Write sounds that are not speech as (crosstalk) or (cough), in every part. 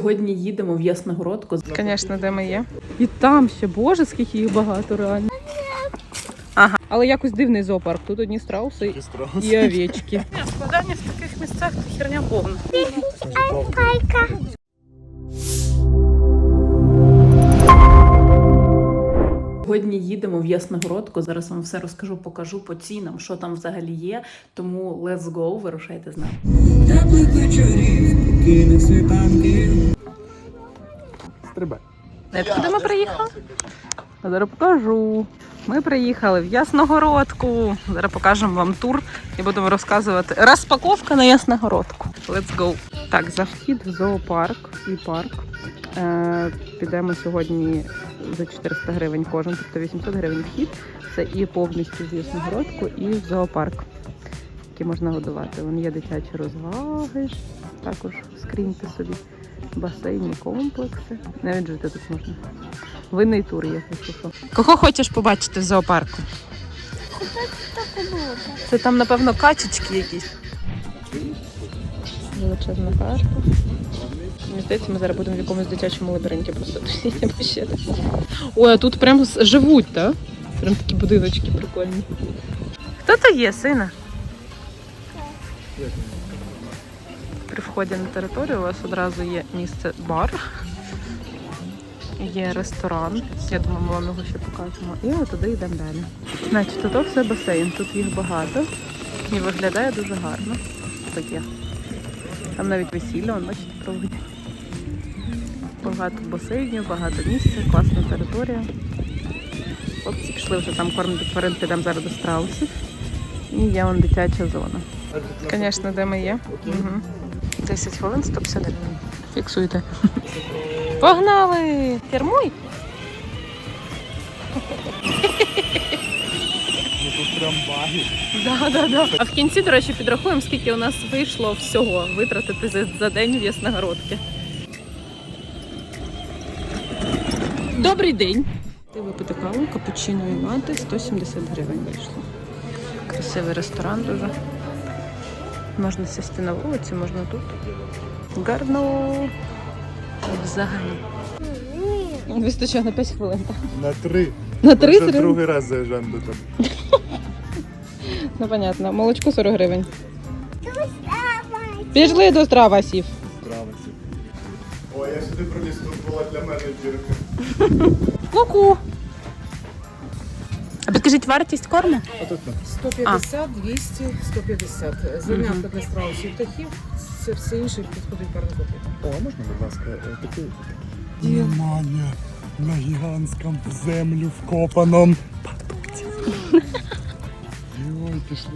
Сьогодні їдемо в Ясногородку. Звісно, де ми є. І там ще, боже, скільки їх багато реально. Ага. Але якось дивний зоопарк. Тут одні страуси і овечки. (laughs) Складання в таких місцях це херня повна. Сьогодні їдемо в Ясногородку. Зараз вам все розкажу, покажу по цінам, що там взагалі є. Тому let's go, вирушайте з нами. Теплих вечорів, кінець світанків. Стрибай. Знаєте, куди ми приїхали? Зараз покажу. Ми приїхали в Ясногородку. Зараз покажемо вам тур і будемо розказувати. Розпаковка на Ясногородку. Let's go. Так, за вхід в зоопарк і парк. Е, підемо сьогодні за 400 гривень кожен, тобто 800 гривень вхід. Це і повністю в Ясногородку, і в зоопарк, який можна годувати. Вон є дитячі розваги, також скріньте собі. Басейні комплекси. Навіть жити тут можна. Винний тур є, якщо. Кого хочеш побачити в зоопарку? Це там, напевно, качечки якісь. Величезна карта. Мені здається, ми зараз будемо в якомусь дитячому лабіринті просто ще. Ой, а тут прям живуть, так? Прям такі будиночки прикольні. Хто то є, сина? При вході на територію у вас одразу є місце бар. Є ресторан. Я думаю, ми вам його ще покажемо. І от туди йдемо далі. Значить, тут все басейн. Тут їх багато. І виглядає дуже гарно. Таке. Там навіть весілля, он, бачите, проводять. Багато басейнів, багато місця, класна територія. Хлопці пішли вже там кормити тварин, підемо зараз до страусів. І є вон дитяча зона. Звісно, де ми є. Угу. 10 хвилин 150 гривень. Фіксуйте. Погнали! Кермуй! Ну. Да, да, да. А в кінці, до речі, підрахуємо, скільки у нас вийшло всього витратити за, за день в Ясногородки. Добрий день. Ти випити каву, капучино і лати 170 гривень вийшло. Красивий ресторан дуже. Можна сісти на вулиці, можна тут. Гарно. Взагалі. Вистачає на 5 хвилин. так? На три. На 3 Вже другий раз заїжджаємо до тебе. (laughs) Ну, понятно. Молочко 40 гривень. Пішли до стравасів. Здравості. Ой, я сюди приліз, тут була для мене дірка. Ку-ку. А підкажіть вартість корму? А тут на 150, 200, 150. Зернятка для страусів птахів, це все інше підходить парникопі. О, а можна, будь ласка, е, таку? Внимание на гігантському в землю вкопаном. Йой, пішли.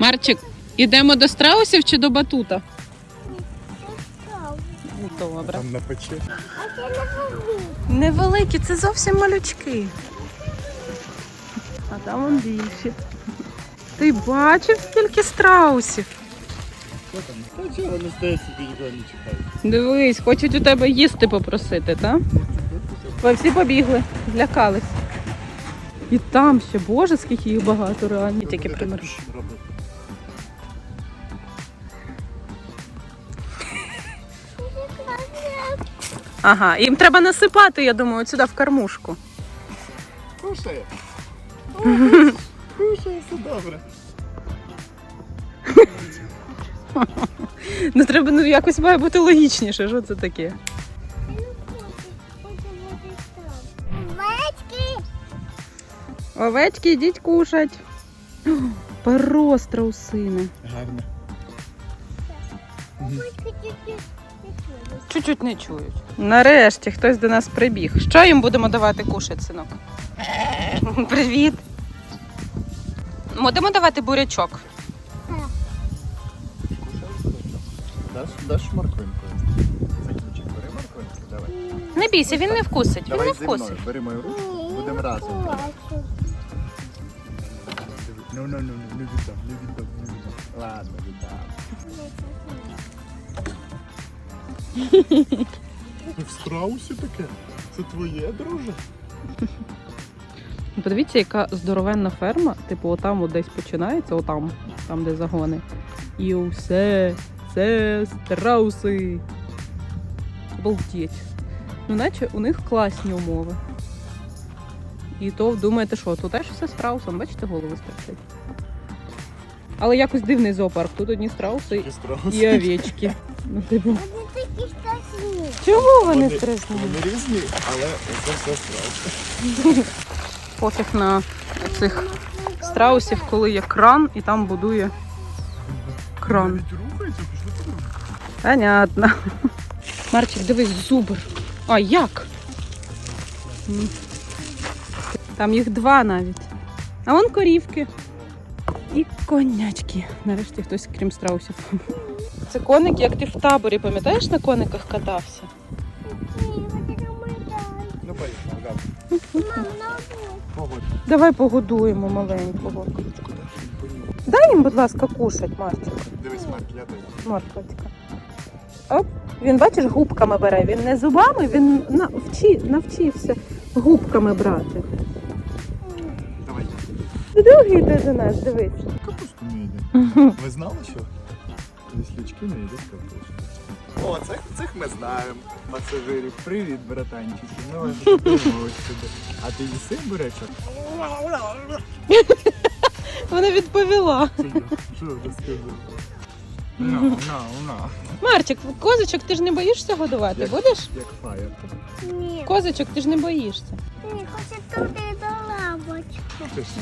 Марчик, ідемо до страусів чи до батута? Добре. Там на печі. Невеликі, це зовсім малючки. А там он більші. Ти бачив, скільки страусів? Що там? Та чого вони стоять собі нікого не чекають? Дивись, хочуть у тебе їсти попросити, так? Ви всі побігли, злякались. І там ще, боже, скільки їх багато реально. Тільки пример. Ага, їм треба насипати, я думаю, от сюди в кормушку. Кушає. (laughs) Кушає, все добре. Ну треба ну якось має бути логічніше, що це таке. Овечки, Овечки, йдіть кушать. О, Перо страусине. Гарно. Чуть-чуть не чують. Нарешті хтось до нас прибіг. Що їм будемо давати кушати, синок? (laughs) Привіт. Будемо давати бурячок. Даш, даш морквинку. Закінчик, бери морквинку, давай. Не бійся, він не вкусить. Він Давай не зі мною, вкусить. бери мою руку, будемо разом. Ну, ну, ну, ну, не віддам, не віддам, не віддам. Ладно, віддам. В страусі таке? Це твоє, друже? Ну, Подивіться, яка здоровенна ферма. Типу, отам от десь починається, отам, там, де загони. І усе Це страуси. Обалдеть. Ну, наче у них класні умови. І то думаєте, що тут теж все страусом, бачите, голови страшать. Але якось дивний зоопарк. Тут одні страуси і овечки. Ну, типу. Чому вони страшні? Вони різні, але це все страшно. Пофіг на цих страусів, коли є кран і там будує кран. Понятно. Марчик, дивись, зубр. А як? Там їх два навіть. А вон корівки. І конячки. Нарешті хтось, крім страусів. Це коник, як ти в таборі, пам'ятаєш, на кониках катався? Ну, поїхали. Погодь. Давай погодуємо маленького. Дай їм, будь ласка, кушать, Марчик. Дивись, Марк, я дай. Морквочка. Оп. Він, бачиш, губками бере. Він не зубами, він навчи, навчився губками брати. Давай. Другий йде до нас, дивись. Капусту не їде. Ви знали, що? Ліслячки не їдять капусту. О, цих, цих ми знаємо, пасажирів. Привіт, братанчики. Ми вас запрошуємо сюди. А ти їси бурячок? (laughs) Вона відповіла. Що сказав? На, на, на. Марчик, козочок ти ж не боїшся годувати, Як? будеш? Як фаєр. Ні, Козочок ти ж не боїшся. ні, хоче туди до лавочки.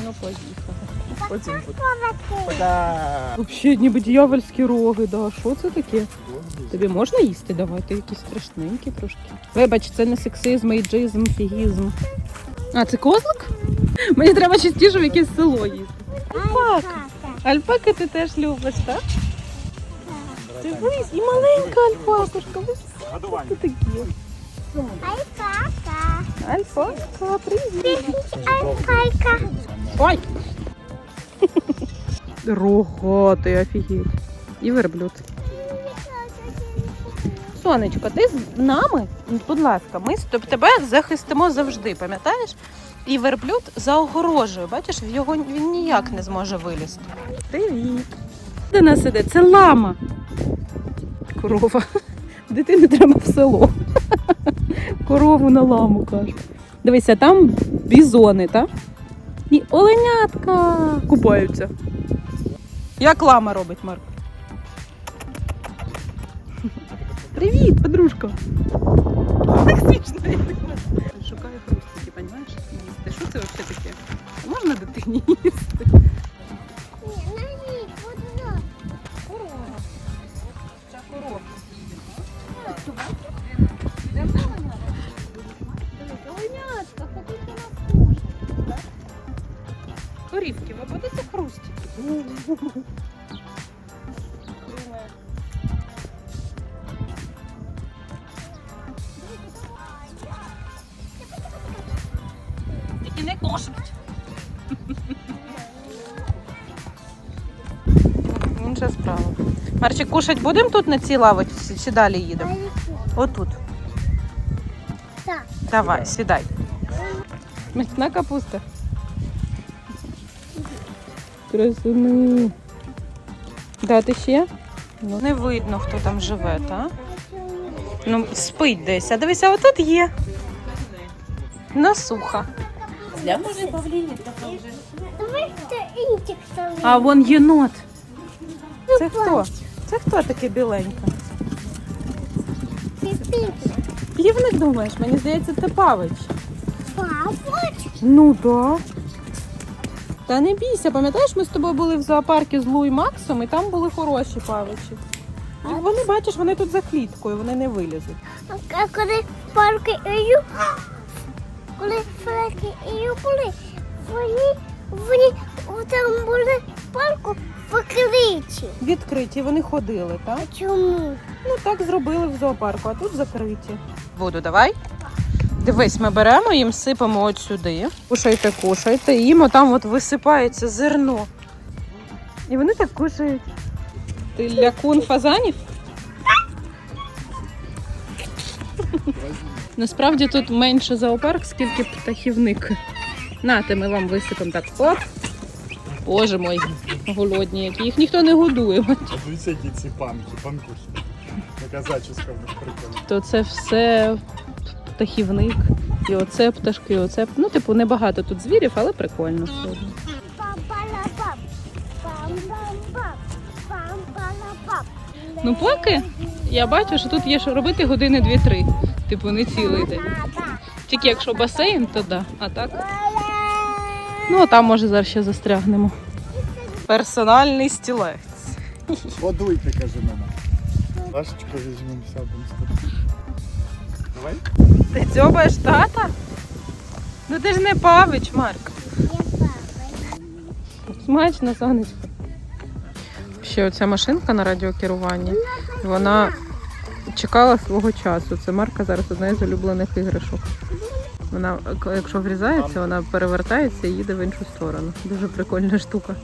Ну, поїхали. Потім. Пока. Взагалі, ніби дьявольські роги, да. Що це таке? Тобі можна їсти? Давай, ти якісь страшненькі трошки. Вибач, це не сексизм, ейджизм, фігізм. А, це козлик? Мені треба частіше в якесь село їсти. Альпака. Альпаки ти теж любиш, так? Дивись, і маленька альпакушка. Ви такі? Альпака. Альпака, привіт. Альпака. Ой! (laughs) Рогатий, офігеть. І верблюд. Сонечко, ти з нами? Будь ласка, ми тебе захистимо завжди, пам'ятаєш? І верблюд за огорожею. Бачиш, в його він ніяк не зможе вилізти. Привіт. Де нас іде? Це лама. Корова. (laughs) Дитини треба в село. (laughs) Корову на ламу каже. Дивися, там бізони, так? І оленятка купаються. Як лама робить, Марк? Привіт, подружка. Так смішно. Шукаю хрустики, розумієш? Їсти. Що це взагалі таке? Можна дитині їсти? Тільки не кошуть. Інша справа. Марчик, кушать будемо тут на цій лавочці чи далі їдемо? Отут. Так. Давай, сідай. М'ясна капуста. Красуни. Дати ще? Ну, не видно, хто там живе, так? Ну, спить десь. А дивися, отут є. Насуха. А вон єнот. Це хто? Це хто таке біленька? Як не думаєш? Мені здається, це Павич. Папочка. Ну так. Та не бійся, пам'ятаєш, ми з тобою були в зоопарку з Лу і Максом, і там були хороші павичі. І вони, бачиш, вони тут за кліткою, вони не вилізуть. А коли парки Ію, коли парки Ію були, вони, вони там були в парку покриті. Відкриті, вони ходили, так? А чому? Ну так зробили в зоопарку, а тут закриті. Воду давай. Дивись, ми беремо їм, сипемо от сюди. Кушайте, кушайте. І їм там от висипається зерно. І вони так кушають. Ти лякун фазанів? Насправді тут менше зоопарк, скільки птахівник. Нате, ми вам висипемо так. Оп. Боже мой. голодні, які їх ніхто не годує. Дивіться, які ці панки, панкухи. Така зачіска в них прикольна. То це все птахівник. І оце пташки, і оце. Ну, типу, небагато тут звірів, але прикольно все одно. Ну, поки я бачу, що тут є що робити години 2-3. Типу, не цілий день. Тільки якщо басейн, то да. А так. Ну, а там може зараз ще застрягнемо. Персональний стілець. Подуйте, каже мама. Лашечку візьмемо сядемо з тобою. Давай. Ти дзьобаєш тата? Ну ти ж не павич, Марк. Смачно, сонечко. Ще оця машинка на радіокеруванні. Вона чекала свого часу. Це Марка зараз одна із улюблених іграшок. Вона, якщо врізається, вона перевертається і їде в іншу сторону. Дуже прикольна штука.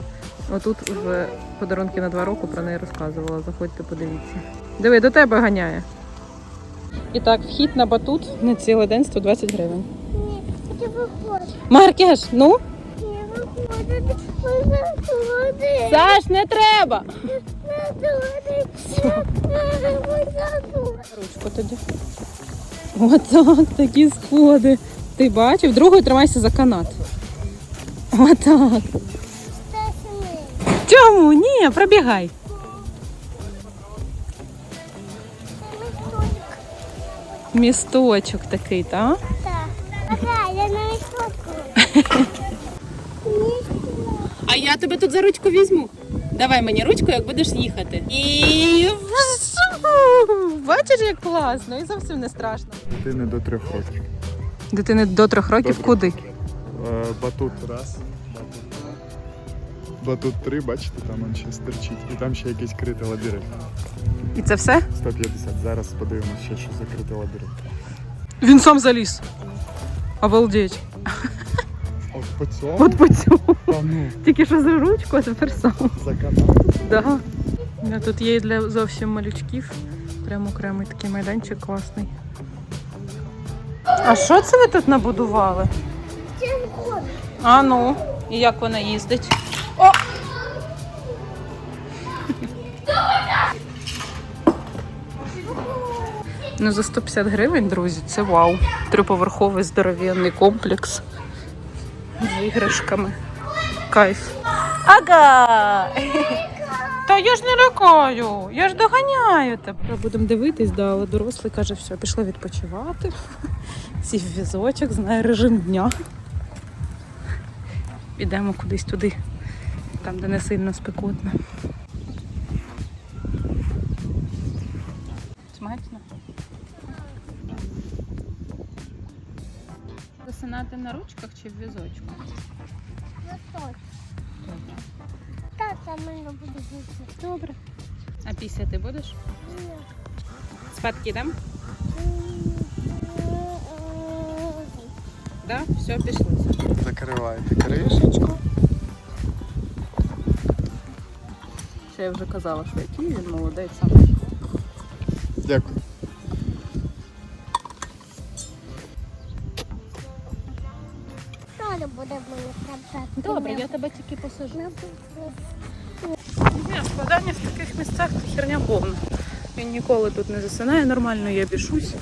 Отут в подарунки на два роки про неї розказувала. Заходьте, подивіться. Диви, до тебе ганяє. І так, вхід на батут на цілий день 120 гривень. Ні. Маркеш, ну? Саш, не треба! Ручку тоді. Отак, такі сходи. Ти бачив? Другою тримайся за канат. Отак. Чому? Ні, пробігай. Місточок такий, так? Так. Я навіть фоткаю. А я тебе тут за ручку візьму. Давай мені ручку, як будеш їхати. І бачиш, як класно, і зовсім не страшно. Дитини до трьох років. Дитини до трьох років До куди? Е, Батут раз. Батут два. Батут три, бачите, там він ще стерчить. І там ще якийсь критий лабіринт. І це все? 150. Зараз подивимося ще, що закритий лабіринт. Він сам заліз. Обалдеть. От по цьому? От по цьому. Та ну, Тільки що за ручку, а тепер сам. за канал. Да. Да, Тут є і для зовсім малючків. Прямо окремий такий майданчик класний. А що це ви тут набудували? Це. А ну, і як вона їздить? Ну, за 150 гривень, друзі, це вау. Триповерховий здоровенний комплекс з іграшками. Кайф. Ага! Та я ж не лякаю, я ж доганяю тебе. Будемо дивитись, да, але дорослий каже, все, пішли відпочивати. Сів візочок, знає режим дня. Підемо кудись туди, там, де не сильно спекотно. Засинати на ручках чи в візочку? Виходить. Тата мене буде жити. Добре. А після ти будеш? Спадки йдемо? Да? Все, пішли. Закривайте кришечку. Ще я вже казала, що який він молодець сам. Дякую. Добре, я тебе тільки посажу. Ні, складання в таких місцях це херня повна. Він ніколи тут не засинає нормально, я бішусь.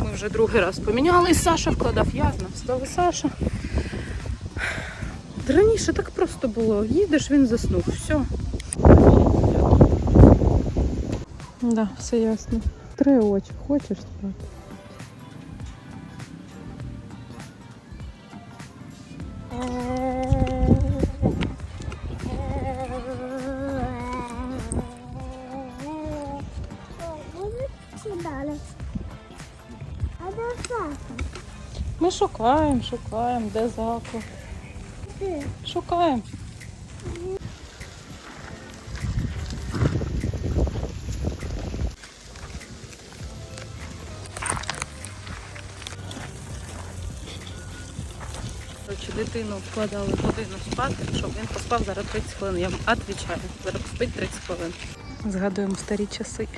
Ми вже другий раз поміняли, і Саша вкладав, я встав Саша. Раніше так просто було. Їдеш, він заснув. Все. Да, все ясно. Три очі, хочеш спати? Шукаємо, шукаємо, де. Де? Шукаємо. Дитину вкладали годину спати, щоб він поспав зараз 30 хвилин. Я вам відповідаю, зараз поспить 30 хвилин. Згадуємо старі часи.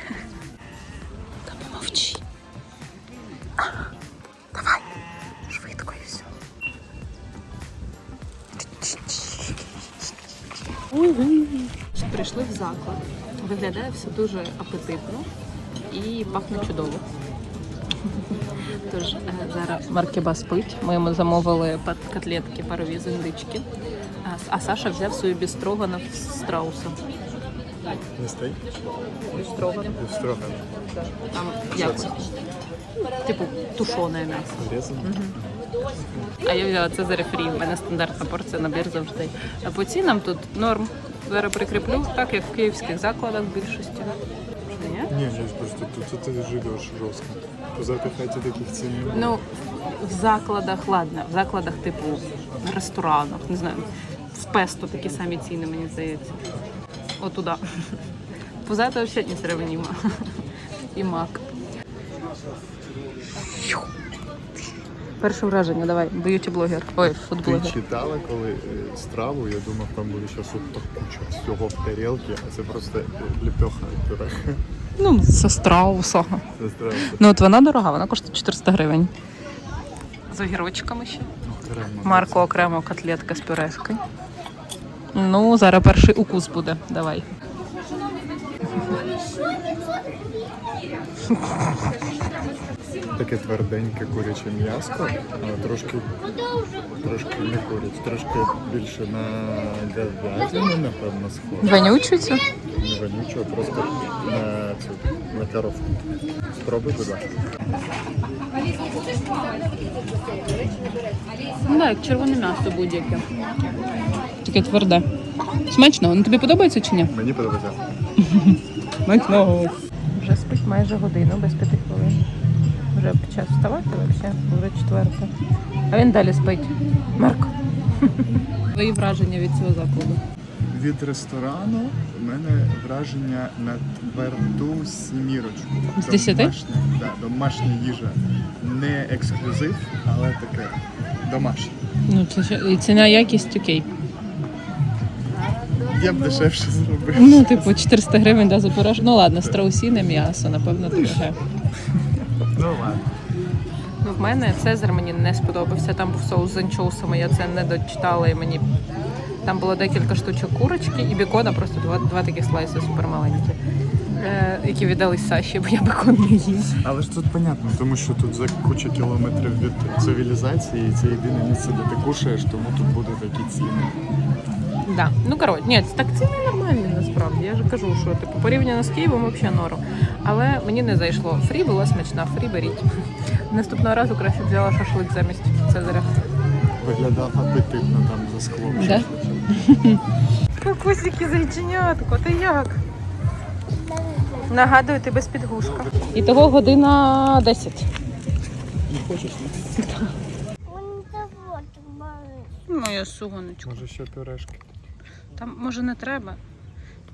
Та помовчи. Заклад. Виглядає все дуже апетитно і пахне чудово. (laughs) Тож е, зараз Маркіба спить. Ми йому замовили котлетки парові з індички. А, Саша взяв собі бістроганов з страусом. Не стейк? Бістроганов. Строгано. Там як? Типу тушоне м'ясо. Резано? А я взяла Цезарь фрі. У мене стандартна порція набір завжди. А по цінам тут норм. Зараз прикріплю, так як в київських закладах в більшості. Ні? Не, здесь просто тут ты живешь жестко. В Закахате таких не. Ну, в закладах, ладно, в закладах типу в ресторанах, не знаю, в песто такі самі ціни, мені здається. Отуда. Позаду взагалі не сравнимо. І мак. Перше враження, давай, б'юті-блогер. Ой, Ти читала, коли е, страву, я думав, там буде зараз от куча всього в тарілці, а це просто лепеха пюре. Ну, це страуса. Це страва. Ну, от вона дорога, вона коштує 400 гривень. З огірочками ще. Окремо. Марко окремо котлетка з пюрешкою. Ну, зараз перший укус буде. Давай. Таке тверденьке куряче м'яско, але трошки, трошки не курять, трошки більше на говядину, напевно, схоже. Вонючу цю? Не вонючого, просто на цю на коровку. Спробуй, будь ласка. Ну так, як червоне м'ясо будь-яке. Таке тверде. Смачно, ну тобі подобається чи ні? Мені подобається. (laughs) Смачно. Вже спить майже годину, без п'яти. Вже час вставати взагалі, вже четверта. А він далі спить. Марко. (laughs) Твої враження від цього закладу. Від ресторану у мене враження на тверду сімірочку. З десяти? Домашня, да, домашня їжа. Не ексклюзив, але таке домашнє. Ну, це ще- і ціна якість окей. Я б дешевше зробив. Ну, типу, 400 гривень да, за пюреш. Ну ладно, страусіне м'ясо, напевно, дороге. Ну ладно. Ну, в мене Цезар мені не сподобався. Там був соус з анчоусами, я це не дочитала і мені. Там було декілька штучок курочки і бікона, просто два, два таких слайси супермаленькі, е, які віддались Саші, бо я бекон не їм. Але ж тут понятно, тому що тут за куча кілометрів від цивілізації, і це єдине місце, де ти кушаєш, тому тут будуть такі ціни. Да. Ну коротше, ні, так ціни насправді. Я ж кажу, що типу порівняно з Києвом взагалі норм. Але мені не зайшло. Фрі була смачна, фрі беріть. Наступного разу краще взяла шашлик замість Цезаря. Виглядав апетитно там за склом. Да? Кукусики зайченятко, ти як? Нагадую, ти без підгушка. І того година 10. Не хочеш? ні? Моя сонечко. Може ще пюрешки. Там може не треба.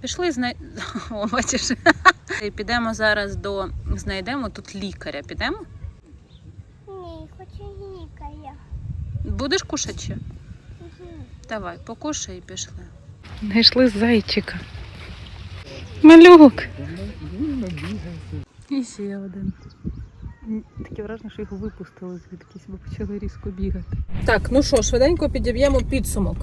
Пішли знай... (laughs) О, бачиш. І Підемо зараз до знайдемо тут лікаря. Підемо? Ні, хочу гікає. Будеш кушати ще? Давай, покушай і пішли. Знайшли зайчика. Малюк. І ще один. Таке враження, що його випустили звідкись, бо почали різко бігати. Так, ну що, швиденько підіб'ємо підсумок.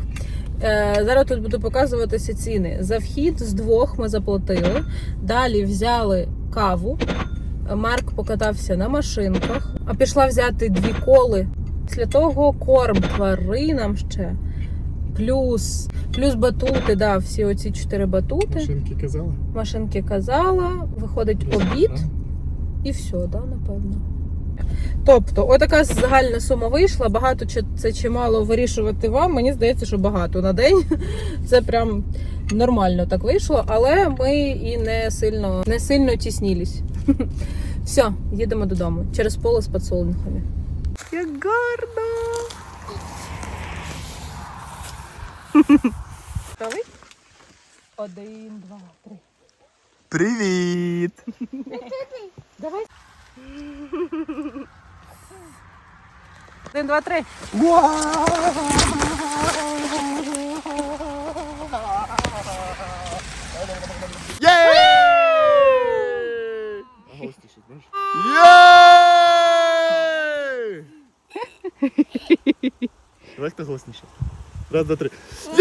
Е, зараз тут буду показуватися ціни. За вхід з двох ми заплатили. Далі взяли каву. Марк покатався на машинках, а пішла взяти дві коли. Після того корм тваринам ще. Плюс, плюс батути, да, всі оці чотири батути. Шинки казала? Машинки казала, виходить обід і все, да, напевно. Тобто, отака загальна сума вийшла. Багато чи це чи мало вирішувати вам. Мені здається, що багато на день. (laughs) Це прям нормально так вийшло, але ми і не сильно не сильно тіснілись. (laughs) Все, їдемо додому через поле з підсолнухами. Як гарно! (laughs) Готовий? Один, два, три. Привіт! Давай. Один, два, три. Єй! Голосніше, знаєш? Єй! Давай хто голосніше. Раз, два, три. Єй!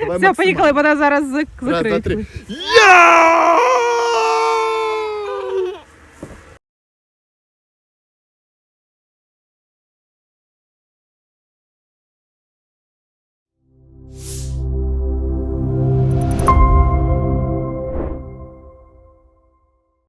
Давай Все, поїхали, максимально. бо нас зараз зак- Раз, два, закриють. три. Я!